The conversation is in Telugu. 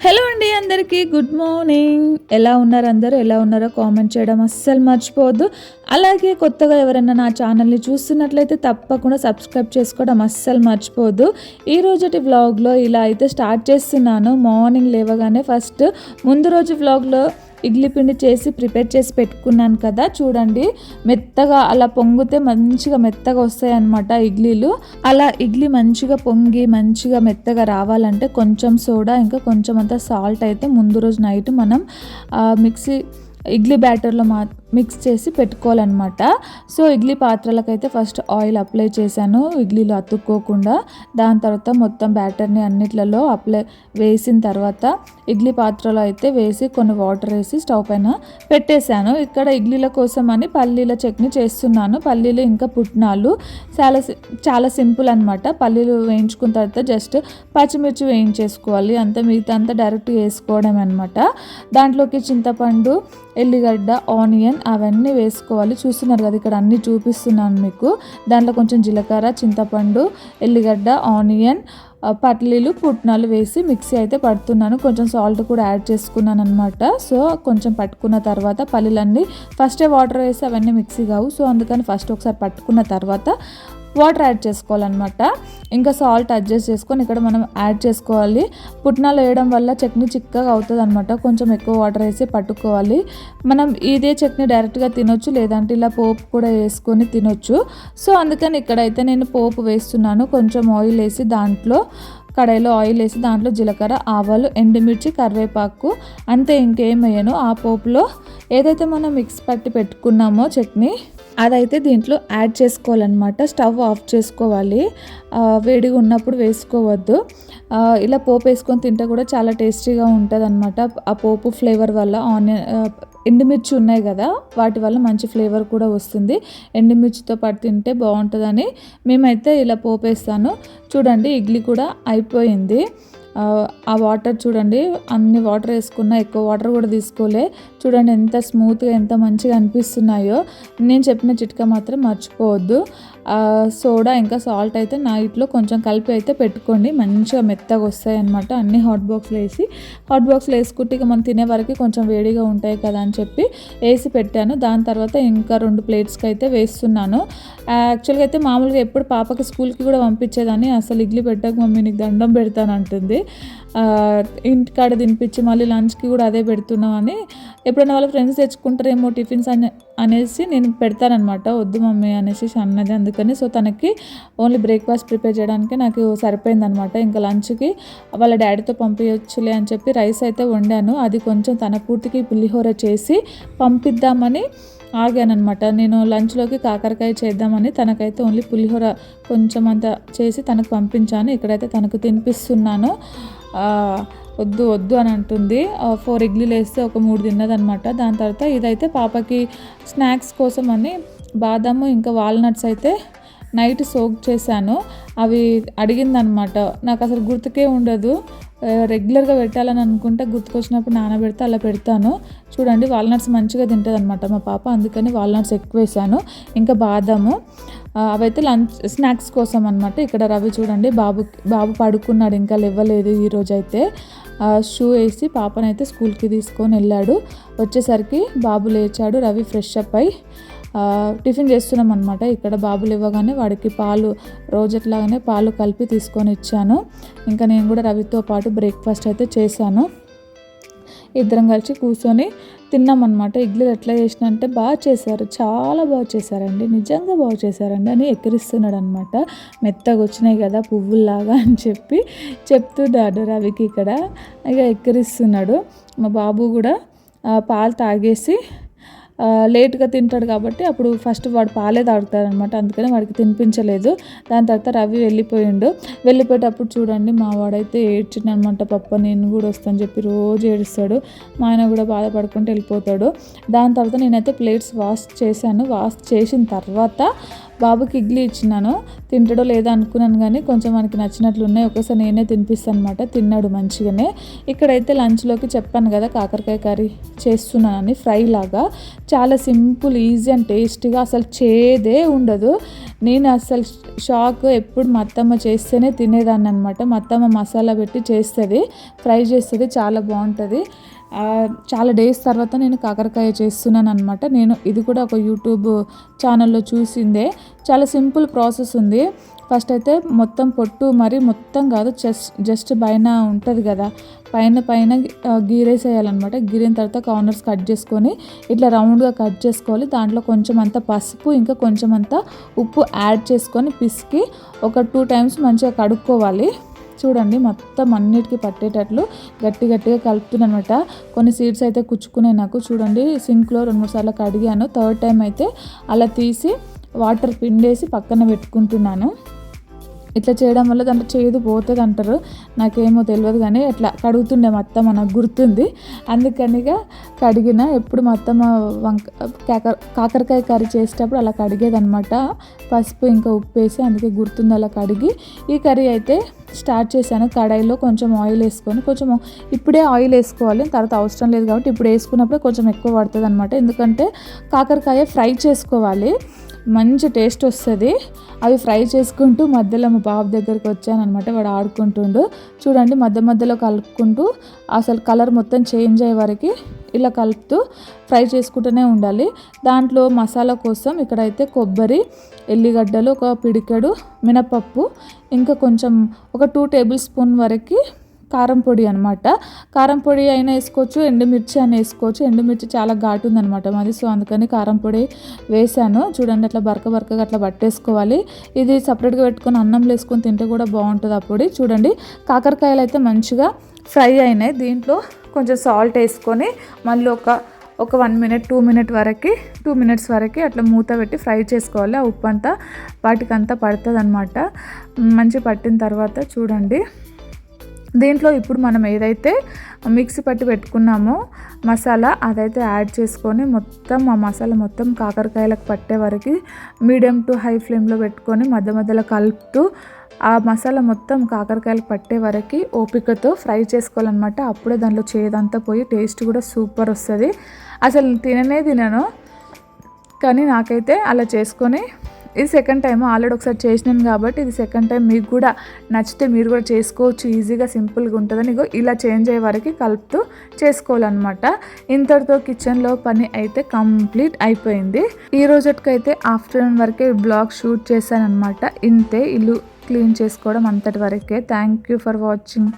హలో అండి అందరికీ గుడ్ మార్నింగ్ ఎలా ఉన్నారు అందరూ? ఎలా ఉన్నారో కామెంట్ చేయడం అస్సలు మర్చిపోవద్దు. అలాగే కొత్తగా ఎవరైనా నా ఛానల్ని చూస్తున్నట్లయితే తప్పకుండా సబ్స్క్రైబ్ చేసుకోవడం అస్సలు మర్చిపోవద్దు. ఈ రోజుటి వ్లాగ్లో ఇలా అయితే స్టార్ట్ చేస్తున్నాను. మార్నింగ్ లేవగానే ఫస్ట్ ముందు రోజు వ్లాగ్లో ఇడ్లీ పిండి చేసి ప్రిపేర్ చేసి పెట్టుకున్నాను కదా చూడండి. మెత్తగా అలా పొంగితే మంచిగా మెత్తగా వస్తాయి అన్నమాట ఇడ్లీలు. అలా ఇడ్లీ మంచిగా పొంగి మంచిగా మెత్తగా రావాలంటే కొంచెం సోడా ఇంకా కొంచెం అంత సాల్ట్ అయితే ముందు రోజు నైట్ మనం మిక్సీ ఇడ్లీ బ్యాటర్లో మా మిక్స్ చేసి పెట్టుకోవాలన్నమాట. సో ఇడ్లీ పాత్రలకైతే ఫస్ట్ ఆయిల్ అప్లై చేశాను. ఇడ్లీలు అతుక్కోకుండా దాని తర్వాత మొత్తం బ్యాటర్ని అన్నిట్లలో అప్లై వేసిన తర్వాత ఇడ్లీ పాత్రలో అయితే వేసి కొన్ని వాటర్ వేసి స్టవ్ పైన పెట్టేశాను. ఇక్కడ ఇడ్లీల కోసం అని పల్లీల చట్నీ చేస్తున్నాను. పల్లీలు ఇంకా పుట్నాలు చాలా చాలా సింపుల్ అనమాట పల్లీలు వేయించుకున్న తర్వాత జస్ట్ పచ్చిమిర్చి వేయించేసుకోవాలి. అంతా మిగతా అంతా డైరెక్ట్ వేసుకోవడం అనమాట దాంట్లోకి చింతపండు ఎల్లిగడ్డ ఆనియన్ అవన్నీ వేసుకోవాలి. చూస్తున్నారు కదా ఇక్కడ అన్నీ చూపిస్తున్నాను మీకు. దాంట్లో కొంచెం జీలకర్ర చింతపండు ఎల్లిగడ్డ ఆనియన్ పట్లీలు పుట్నాలు వేసి మిక్సీ అయితే పడుతున్నాను. కొంచెం సాల్ట్ కూడా యాడ్ చేసుకున్నాను అనమాట సో కొంచెం పట్టుకున్న తర్వాత పల్లీలన్నీ ఫస్టే వాటర్ వేసి అవన్నీ మిక్సీ కావు. సో అందుకని ఫస్ట్ ఒకసారి పట్టుకున్న తర్వాత వాటర్ యాడ్ చేసుకోవాలన్నమాట. ఇంకా సాల్ట్ అడ్జస్ట్ చేసుకొని ఇక్కడ మనం యాడ్ చేసుకోవాలి. పుట్నాలు వేయడం వల్ల చట్నీ చిక్కగా అవుతుంది అనమాట కొంచెం ఎక్కువ వాటర్ వేసి పట్టుకోవాలి. మనం ఇదే చట్నీ డైరెక్ట్గా తినొచ్చు లేదంటే ఇలా పోపు కూడా వేసుకొని తినొచ్చు. సో అందుకని ఇక్కడైతే నేను పోపు వేస్తున్నాను. కొంచెం ఆయిల్ వేసి దాంట్లో కడాయిలో ఆయిల్ వేసి దాంట్లో జీలకర్ర ఆవాలు ఎండుమిర్చి కరివేపాకు అంతే ఇంకేం వేయను. ఆ పోపులో ఏదైతే మనం మిక్స్ పట్టి పెట్టుకున్నామో చట్నీ అదైతే దీంట్లో యాడ్ చేసుకోవాలన్నమాట. స్టవ్ ఆఫ్ చేసుకోవాలి. వేడిగా ఉన్నప్పుడు వేసుకోవద్దు. ఇలా పోపు వేసుకొని తింటే కూడా చాలా టేస్టీగా ఉంటుంది అనమాట ఆ పోపు ఫ్లేవర్ వల్ల ఆనియన్ ఎండుమిర్చి ఉన్నాయి కదా వాటి వల్ల మంచి ఫ్లేవర్ కూడా వస్తుంది. ఎండుమిర్చితో పాటు తింటే బాగుంటుందని మేమైతే ఇలా పోపు వేస్తాను. చూడండి ఇడ్లీ కూడా అయిపోయింది. ఆ, ఆ వాటర్ చూడండి అన్ని వాటర్ వేసుకున్నా ఎక్కువ వాటర్ కూడా తీసుకోలే. చూడండి ఎంత స్మూత్గా ఎంత మంచిగా అనిపిస్తున్నాయో. నేను చెప్పిన చిట్కా మాత్రం మర్చిపోవద్దు. సోడా ఇంకా సాల్ట్ అయితే నైట్లో కొంచెం కలిపి అయితే పెట్టుకోండి. మంచిగా మెత్తగా వస్తాయి అనమాట అన్ని హాట్ బాక్స్లో వేసి హాట్ బాక్స్లో వేసుకుంటే ఇక మనం తినే వరకు కొంచెం వేడిగా ఉంటాయి కదా అని చెప్పి వేసి పెట్టాను. దాని తర్వాత ఇంకా రెండు ప్లేట్స్కి అయితే వేస్తున్నాను. యాక్చువల్గా అయితే మామూలుగా ఎప్పుడు పాపకి స్కూల్కి కూడా పంపించేదాన్ని. అసలు ఇడ్లీ పెట్టక మమ్మీ నీకు దండం పెడతానంటుంది. ఇంటికాడ తినిపించి మళ్ళీ లంచ్కి కూడా అదే పెడుతున్నామని ఎప్పుడైనా వాళ్ళ ఫ్రెండ్స్ తెచ్చుకుంటారేమో టిఫిన్స్ అని అనేసి నేను పెడతానమాట వద్దు మమ్మీ అనేసి అన్నది. అందుకని సో తనకి ఓన్లీ బ్రేక్ఫాస్ట్ ప్రిపేర్ చేయడానికి నాకు సరిపోయిందనమాట ఇంకా లంచ్కి వాళ్ళ డాడీతో పంపించచ్చులే అని చెప్పి రైస్ అయితే వండాను. అది కొంచెం తన పూర్తికి పులిహోర చేసి పంపిద్దామని ఆగానమాట నేను లంచ్లోకి కాకరకాయ చేద్దామని తనకైతే ఓన్లీ పులిహోర కొంచెం అంత చేసి తనకు పంపించాను. ఇక్కడైతే తనకు తినిపిస్తున్నాను. వద్దు వద్దు అని అంటుంది. ఫోర్ ఇడ్లీలు వేస్తే ఒక మూడు తిన్నదనమాట దాని తర్వాత ఇదైతే పాపకి స్నాక్స్ కోసం అని బాదాము ఇంకా వాల్నట్స్ అయితే నైట్ సోక్ చేశాను. అవి అడిగిందనమాట నాకు అసలు గుర్తుకే ఉండదు. రెగ్యులర్గా పెట్టాలని అనుకుంటే గుర్తుకొచ్చినప్పుడు నానబెడితే అలా పెడతాను. చూడండి వాల్నట్స్ మంచిగా తింటుంది అనమాట మా పాప అందుకని వాల్నట్స్ ఎక్కువ వేసాను. ఇంకా బాదము అవైతే లంచ్ స్నాక్స్ కోసం అనమాట ఇక్కడ రవి చూడండి బాబు బాబు పడుకున్నాడు ఇంకా లేవలేదు ఈరోజు అయితే షూ వేసి పాపనైతే స్కూల్కి తీసుకొని వెళ్ళాడు. వచ్చేసరికి బాబు లేచాడు రవి ఫ్రెష్ అప్ అయి టిఫిన్ చేస్తున్నాం అనమాట ఇక్కడ బాబులు ఇవ్వగానే వాడికి పాలు రోజట్లాగానే పాలు కలిపి తీసుకొని ఇచ్చాను. ఇంకా నేను కూడా రవితో పాటు బ్రేక్ఫాస్ట్ అయితే చేశాను. ఇద్దరం కలిసి కూర్చొని తిన్నామన్నమాట. ఇడ్లీలు ఎట్లా చేసిన అంటే బాగా చేశారు. చాలా బాగా చేశారండి. నిజంగా బాగా చేశారండి అని ఎక్కిరిస్తున్నాడు అనమాట మెత్తగా వచ్చినాయి కదా పువ్వుల్లాగా అని చెప్పి చెప్తున్నాడు రవికి ఇక్కడ ఇక ఎక్కిరిస్తున్నాడు. మా బాబు కూడా పాలు తాగేసి లేట్గా తింటాడు కాబట్టి అప్పుడు ఫస్ట్ వాడు పాలే తాగుతాడనమాట. అందుకని వాడికి తినిపించలేదు. దాని తర్వాత రవి వెళ్ళిపోయిండు. వెళ్ళిపోయేటప్పుడు చూడండి మా వాడైతే ఏడ్చిండనమాట. పప్ప నేను కూడా వస్తాను చెప్పి రోజు ఏడుస్తాడు. మా ఆయన కూడా బాధపడుకుంటూ వెళ్ళిపోతాడు. దాని తర్వాత నేనైతే ప్లేట్స్ వాష్ చేశాను. వాష్ చేసిన తర్వాత బాబుకి ఇడ్లీ ఇచ్చినాను. తింటాడో లేదో అనుకున్నాను కానీ కొంచెం మనకి నచ్చినట్లు ఉన్నాయి. ఒకసారి నేనే తినిపిస్తాను అనమాట తిన్నాడు మంచిగానే. ఇక్కడైతే లంచ్లోకి చెప్పాను కదా కాకరకాయ కర్రీ చేస్తున్నానని ఫ్రై లాగా. చాలా సింపుల్ ఈజీ అండ్ టేస్టీగా అసలు చేదే ఉండదు. నేను అసలు షాక్ ఎప్పుడు మా అత్తమ్మ చేస్తేనే తినేదాన్ని అనమాట మా అత్తమ్మ మసాలా పెట్టి చేస్తుంది ఫ్రై చేస్తుంది చాలా బాగుంటుంది. చాలా డేస్ తర్వాత నేను కాకరకాయ చేస్తున్నాను అనమాట నేను ఇది కూడా ఒక యూట్యూబ్ ఛానల్లో చూసిందే. చాలా సింపుల్ ప్రాసెస్ ఉంది. ఫస్ట్ అయితే మొత్తం పొట్టు మరి మొత్తం కాదు జస్ట్ జస్ట్ పైన ఉంటుంది కదా. పైన పైన గీరేసేయాలన్నమాట. గీరిన తర్వాత కార్నర్స్ కట్ చేసుకొని ఇట్లా రౌండ్గా కట్ చేసుకోవాలి. దాంట్లో కొంచెం అంత పసుపు ఇంకా కొంచెం అంత ఉప్పు యాడ్ చేసుకొని పిసికి ఒక టూ టైమ్స్ మంచిగా కడుక్కోవాలి. చూడండి మొత్తం అన్నిటికీ పట్టేటట్లు గట్టి గట్టిగా కలుపుతున్నాను అనమాట కొన్ని సీడ్స్ అయితే కుచ్చుకున్నాయి నాకు. చూడండి సింక్లో రెండు మూడు సార్లు కడిగాను. థర్డ్ టైం అయితే అలా తీసి వాటర్ పిండేసి పక్కన పెట్టుకుంటున్నాను. ఇట్లా చేయడం వల్ల దాంట్లో చేదు పోతుంది అంటారు నాకేమో తెలియదు కానీ అట్లా కడుగుతుండే మా అత్తమ్మ నాకు గుర్తుంది. అందుకనిగా కడిగిన ఎప్పుడు మా అత్తమ్మ వంక కాకర కాకరకాయ కర్రీ చేసేటప్పుడు అలా కడిగేదనమాట పసుపు ఇంకా ఉప్పు వేసి అందుకే గుర్తుంది అలా కడిగి. ఈ కర్రీ అయితే స్టార్ట్ చేశాను కడాయిలో కొంచెం ఆయిల్ వేసుకొని కొంచెం ఇప్పుడే ఆయిల్ వేసుకోవాలి. తర్వాత అవసరం లేదు కాబట్టి ఇప్పుడు వేసుకున్నప్పుడు కొంచెం ఎక్కువ పడుతుంది అనమాట ఎందుకంటే కాకరకాయ ఫ్రై చేసుకోవాలి. మంచి టేస్ట్ వస్తుంది. అవి ఫ్రై చేసుకుంటూ మధ్యలో మా బాబు దగ్గరికి వచ్చానమాట వాడు ఆడుకుంటుండు. చూడండి మధ్య మధ్యలో కలుపుకుంటూ అసలు కలర్ మొత్తం చేంజ్ అయ్యే వరకు ఇలా కలుపుతూ ఫ్రై చేసుకుంటూనే ఉండాలి. దాంట్లో మసాలా కోసం ఇక్కడైతే కొబ్బరి ఎల్లిగడ్డలు ఒక పిడికెడు మినపప్పు ఇంకా కొంచెం ఒక టూ టేబుల్ స్పూన్ వరకు కారం పొడి అనమాట కారం పొడి అయినా వేసుకోవచ్చు ఎండుమిర్చి అయినా వేసుకోవచ్చు. ఎండుమిర్చి చాలా ఘాటు ఉందనమాట మాది సో అందుకని కారం పొడి వేసాను. చూడండి అట్లా బరక బరకగా అట్లా పట్టేసుకోవాలి. ఇది సపరేట్గా పెట్టుకొని అన్నంలో వేసుకొని తింటే కూడా బాగుంటుంది ఆ పొడి. చూడండి కాకరకాయలు అయితే మంచిగా ఫ్రై అయినాయి. దీంట్లో కొంచెం సాల్ట్ వేసుకొని మళ్ళీ ఒక ఒక వన్ మినిట్ టూ మినిట్ వరకు టూ మినిట్స్ వరకు అట్లా మూత పెట్టి ఫ్రై చేసుకోవాలి. ఆ ఉప్పు అంతా వాటికంతా పడుతుంది అనమాట మంచి పట్టిన తర్వాత చూడండి. దీంట్లో ఇప్పుడు మనం ఏదైతే మిక్సీ పట్టి పెట్టుకున్నామో మసాలా అదైతే యాడ్ చేసుకొని మొత్తం ఆ మసాలా మొత్తం కాకరకాయలకు పట్టే వరకు మీడియం టు హై ఫ్లేమ్లో పెట్టుకొని మధ్య మధ్యలో కలుపుతూ ఆ మసాలా మొత్తం కాకరకాయలు పట్టే వరకు ఓపికతో ఫ్రై చేసుకోవాలన్నమాట. అప్పుడే దాంట్లో చేదంతా పోయి టేస్ట్ కూడా సూపర్ వస్తుంది. అసలు తిననే తినను కానీ నాకైతే అలా చేసుకొని ఇది సెకండ్ టైం ఆల్రెడీ ఒకసారి చేసినాను కాబట్టి ఇది సెకండ్ టైం మీకు కూడా నచ్చితే మీరు కూడా చేసుకోవచ్చు. ఈజీగా సింపుల్గా ఉంటుందని ఇగో ఇలా చేంజ్ అయ్యే వరకు కలుపుతూ చేసుకోవాలన్నమాట. ఇంతటితో కిచెన్లో పని అయితే కంప్లీట్ అయిపోయింది. ఈ రోజుకైతే ఆఫ్టర్నూన్ వరకే బ్లాగ్ షూట్ చేశాను అనమాట ఇంతే ఇల్లు క్లీన్ చేసుకోవడం అంతటి వరకే. Thank you for watching